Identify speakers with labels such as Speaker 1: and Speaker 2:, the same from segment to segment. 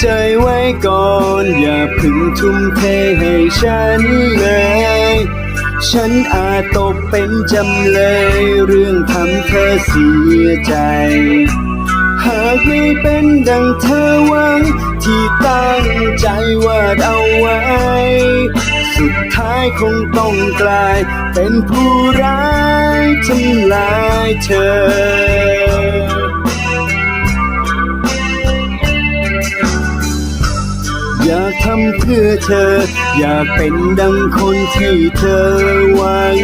Speaker 1: ใจไว้ก่อน อย่าพึ่งทุ่มเทให้ฉันเลย ฉันอาจตกเป็นจำเลย เรื่องทำเธอเสียใจ หากไม่เป็นดังเธอหวัง ที่ตั้งใจวาดเอาไว้ สุดท้ายคงต้องกลาย เป็นผู้ร้ายทำลายเธอำเพื่อเธอ อยากเป็นดังคนที่เธอหวัง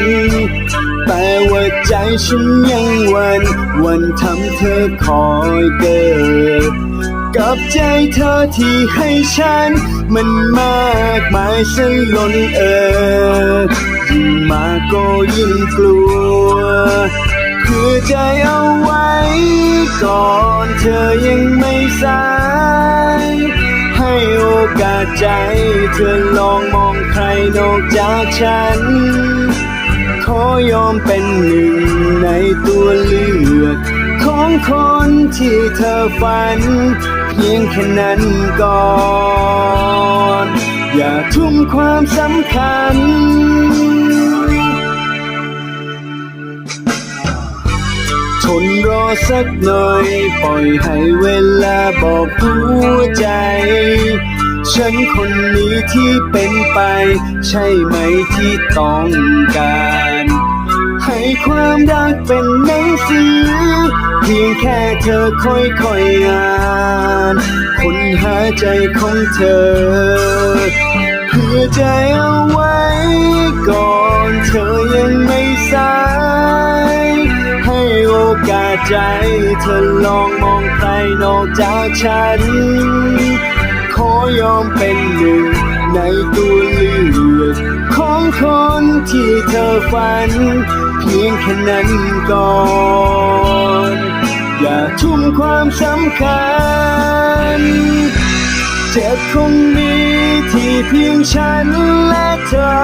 Speaker 1: แต่ว่าใจฉันยังวันวันทำเธอคอยเกิดกับใจเธอที่ให้ฉัน มันมากมายสนล้นเออยิ่งมาก็ยิ่งกลัวเพื่อใจเอาไว้ ก่อนเธอยังไม่สาย ให้โอกาสใจเธอลองมองใครนอกจากฉัน ขอยอมเป็นหนึ่งในตัวเลือก ของคนที่เธอฝัน เพียงแค่นั้นก่อน อย่าทุ่มความสำคัญ สักหน่อย ปล่อยให้เวลาบอกหัวใจ ฉันคนนี้ที่เป็นไป ใช่ไหมที่ต้องการ ให้ความรักเป็นหนังสือ เพียงแค่เธอค่อยๆอ่านค้นหาใจของเธอเพื่อใจเอาไว้ก่อน ใจเธอลองมองใครนอกจากฉัน ขอยอมเป็นหนึ่งในตัวเลือกของคนที่เธอฝัน เพียงแค่นั้นก่อน อย่าทุ่มความสำคัญ เจ็บคงมีที่เพียงฉันและเธอ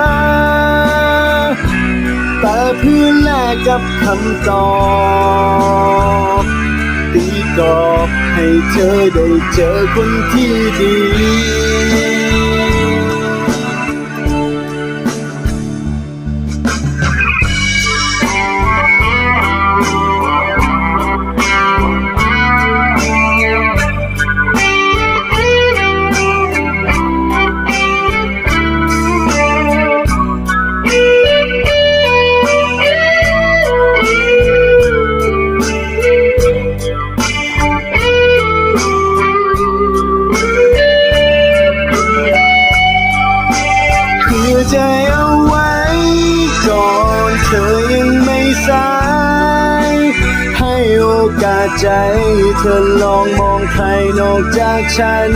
Speaker 1: แต่เพื่อ กับคำตอบตีกรอบให้เธอได้เจอคนที่ดี ใจ เธอลองมองใครนอกจากฉัน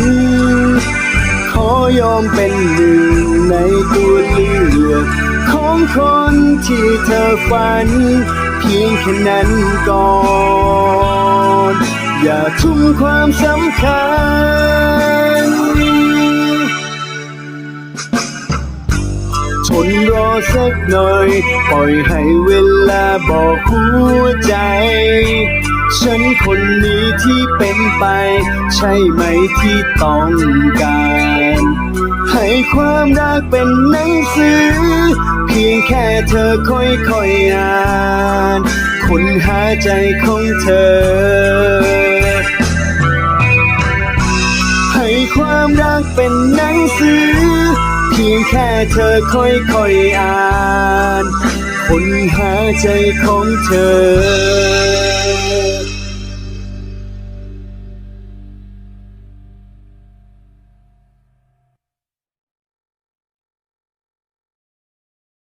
Speaker 1: ขอยอมเป็นหนึ่งในตัวเลือกของคนที่เธอฝัน เพียงแค่นั้นก่อน อย่าทุ่มความสำคัญ สักหน่อย ปล่อยให้เวลาบอกหัวใจ ฉันคนนี้ที่เป็นไป ใช่ไหมที่ต้องการ ให้ความรักเป็นหนังสือ เพียงแค่เธอค่อยๆอ่านค้นหาใจของเธอให้ความรักเป็นหนังสือเยงแค่เธอค่อยค่อ่านค้นหาใจของเธอ